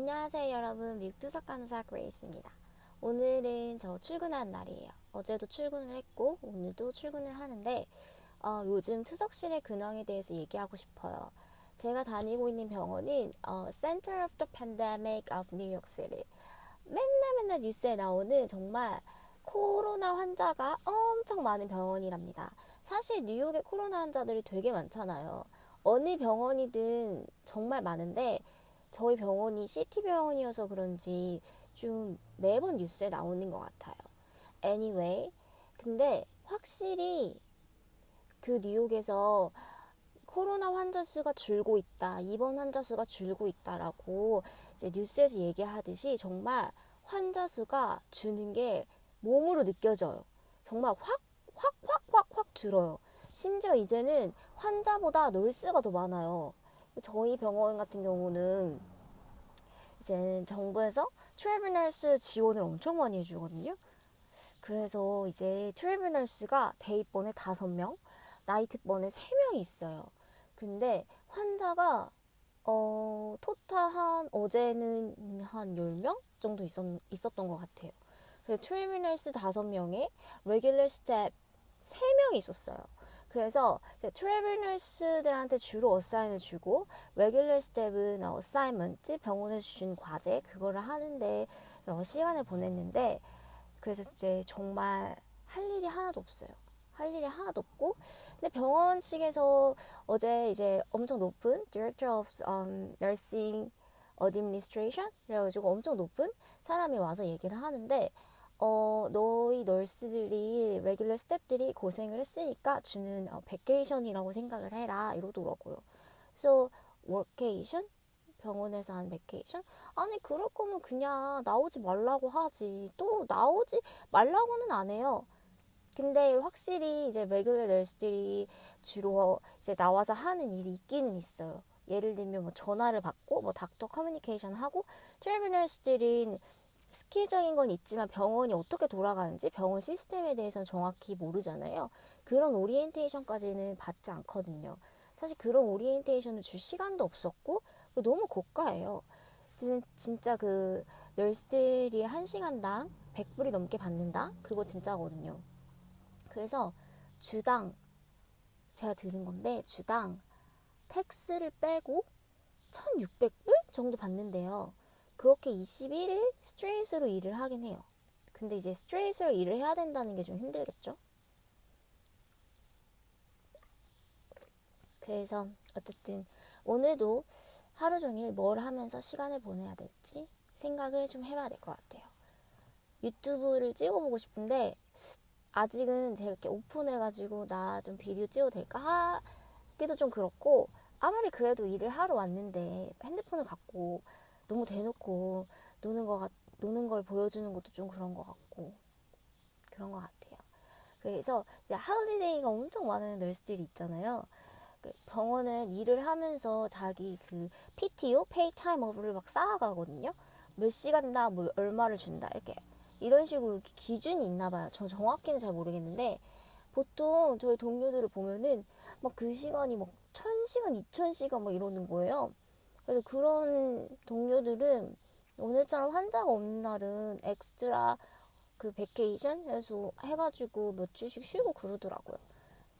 안녕하세요 여러분 미국 투석 간호사 그레이스입니다. 오늘은 저 출근한 날이에요. 어제도 출근을 했고 오늘도 출근을 하는데 어, 요즘 투석실의 근황에 대해서 얘기하고 싶어요. 제가 다니고 있는 병원은 어, Center of the Pandemic of New York City. 맨날 맨날 뉴스에 나오는 정말 코로나 환자가 엄청 많은 병원이랍니다. 사실 뉴욕에 코로나 환자들이 되게 많잖아요. 어느 병원이든 정말 많은데 저희 병원이 시티 병원이어서 그런지 좀 매번 뉴스에 나오는 것 같아요. Anyway, 근데 확실히 그 뉴욕에서 코로나 환자 수가 줄고 있다, 입원 환자 수가 줄고 있다라고 이제 뉴스에서 얘기하듯이 정말 환자 수가 주는 게 몸으로 느껴져요. 정말 확, 확, 확, 확, 확 줄어요. 심지어 이제는 환자보다 놀스가 더 많아요. 저희 병원 같은 경우는 이제 정부에서 트래블 널스 지원을 엄청 많이 해주거든요. 그래서 이제 트래블 널스가 데이번에 다섯 명, 나이트번에 세 명이 있어요. 근데 환자가 어 토탈 한 어제는 한 10명 정도 있었, 있었던 것 같아요. 그래서 트래블 널스 다섯 명에 레귤러 스텝 세 명이 있었어요. 그래서 이제 트래블 널스들한테 주로 어사인을 주고 레귤러 스텝은 어사이먼트 병원에서 주신 과제 그거를 하는데 어, 시간을 보냈는데 그래서 이제 정말 할 일이 하나도 없어요. 할 일이 하나도 없고 근데 병원 측에서 어제 이제 엄청 높은 Director of um, Nursing Administration 그래가지고 엄청 높은 사람이 와서 얘기를 하는데 어, 너희 널스들이 레귤러 스텝들이 고생을 했으니까 주는 어, 베케이션이라고 생각을 해라 이러더라고요. 그래서 워케이션 병원에서 한 베케이션? 아니 그럴 거면 그냥 나오지 말라고 하지. 또 나오지 말라고는 안 해요. 근데 확실히 이제 레귤러 널스들이 주로 이제 나와서 하는 일이 있기는 있어요. 예를 들면 뭐 전화를 받고 뭐 닥터 커뮤니케이션 하고 트래블 널스들은 스킬적인 건 있지만 병원이 어떻게 돌아가는지 병원 시스템에 대해서는 정확히 모르잖아요. 그런 오리엔테이션까지는 받지 않거든요. 사실 그런 오리엔테이션을 줄 시간도 없었고 너무 고가예요. 진짜 그 널스들이 한 시간당 100불이 넘게 받는다? 그거 진짜거든요. 그래서 주당 제가 들은 건데 주당 텍스를 빼고 1600불 정도 받는데요. 그렇게 21일 스트레이트로 일을 하긴 해요. 근데 이제 스트레이트로 일을 해야 된다는 게 좀 힘들겠죠? 그래서 어쨌든 오늘도 하루 종일 뭘 하면서 시간을 보내야 될지 생각을 좀 해봐야 될 것 같아요. 유튜브를 찍어보고 싶은데 아직은 제가 이렇게 오픈해가지고 나 좀 비디오 찍어도 될까 하기도 좀 그렇고 아무리 그래도 일을 하러 왔는데 핸드폰을 갖고 너무 대놓고 노는 거 같, 노는 걸 보여주는 것도 좀 그런 것 같고 그런 것 같아요. 그래서 이제 하우리데이가 엄청 많은 널스들이 있잖아요. 그 병원은 일을 하면서 자기 그 PTO, Pay Time Off를 막 쌓아가거든요. 몇 시간 다, 뭐 얼마를 준다 이렇게 이런 식으로 기준이 있나 봐요. 저 정확히는 잘 모르겠는데 보통 저희 동료들을 보면은 막 그 시간이 막 천 시간, 이천 시간 막 이러는 거예요. 그래서 그런 동료들은 오늘처럼 환자가 없는 날은 엑스트라 그 베케이션 해서 해가지고 몇 주씩 쉬고 그러더라고요.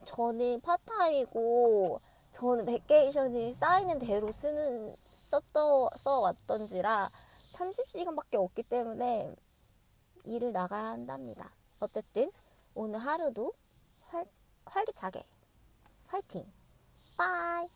저는 파타임이고 저는 베케이션이 쌓이는 대로 쓰는 썼더 써왔던지라 30시간밖에 없기 때문에 일을 나가야 한답니다. 어쨌든 오늘 하루도 활, 활기차게 화이팅! 빠이!